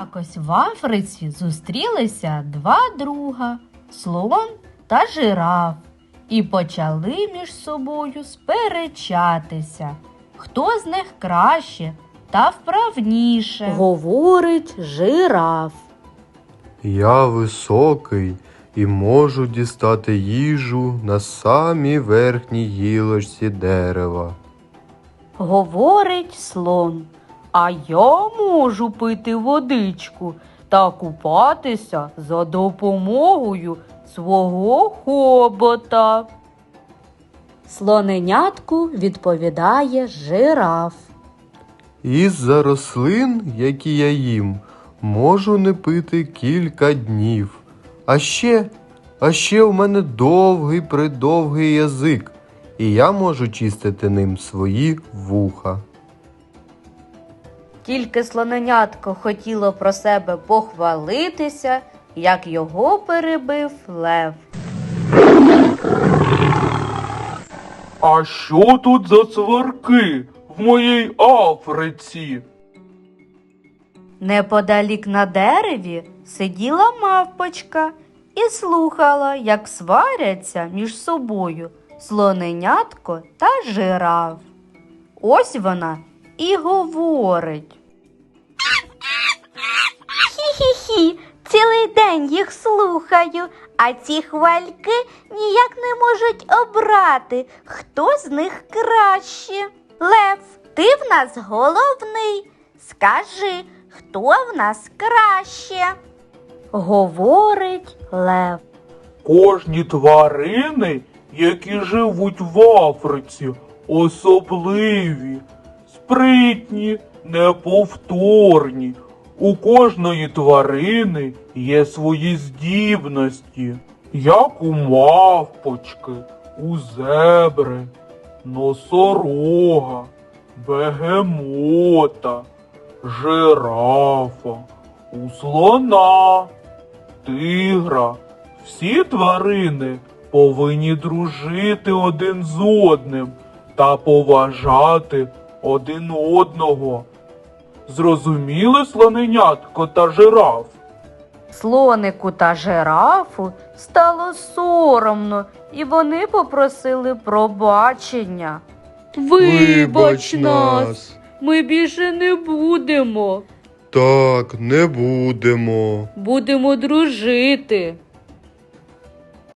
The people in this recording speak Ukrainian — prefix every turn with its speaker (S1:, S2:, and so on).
S1: Якось в Африці зустрілися два друга слон та жираф, і почали між собою сперечатися, хто з них краще та вправніше. Говорить жираф.
S2: Я високий і можу дістати їжу на самій верхній гілочці дерева.
S1: Говорить слон. А я можу пити водичку та купатися за допомогою свого хобота. Слоненятку відповідає жираф.
S2: Із-за рослин, які я їм, можу не пити кілька днів. А ще, а ще у мене довгий придовгий язик, і я можу чистити ним свої вуха.
S1: Тільки слоненятко хотіло про себе похвалитися, як його перебив лев.
S3: А що тут за сварки в моїй Африці?
S1: Неподалік на дереві сиділа мавпочка і слухала, як сваряться між собою слоненятко та жираф. Ось вона і говорить.
S4: Хі-хі-хі, цілий день їх слухаю, а ці хвальки ніяк не можуть обрати, хто з них краще. Лев, ти в нас головний. Скажи, хто в нас краще?
S1: Говорить лев.
S3: Кожні тварини, які живуть в Африці, особливі, спритні, неповторні. У кожної тварини є свої здібності, як у мавпочки, у зебри, носорога, бегемота, жирафа, у слона, тигра. Всі тварини повинні дружити один з одним та поважати один одного. Зрозуміли слоненятко та жираф?
S1: Слонику та жирафу стало соромно, і вони попросили пробачення.
S2: Вибач нас.
S1: ми більше не будемо.
S2: Так, не будемо.
S1: Будемо дружити.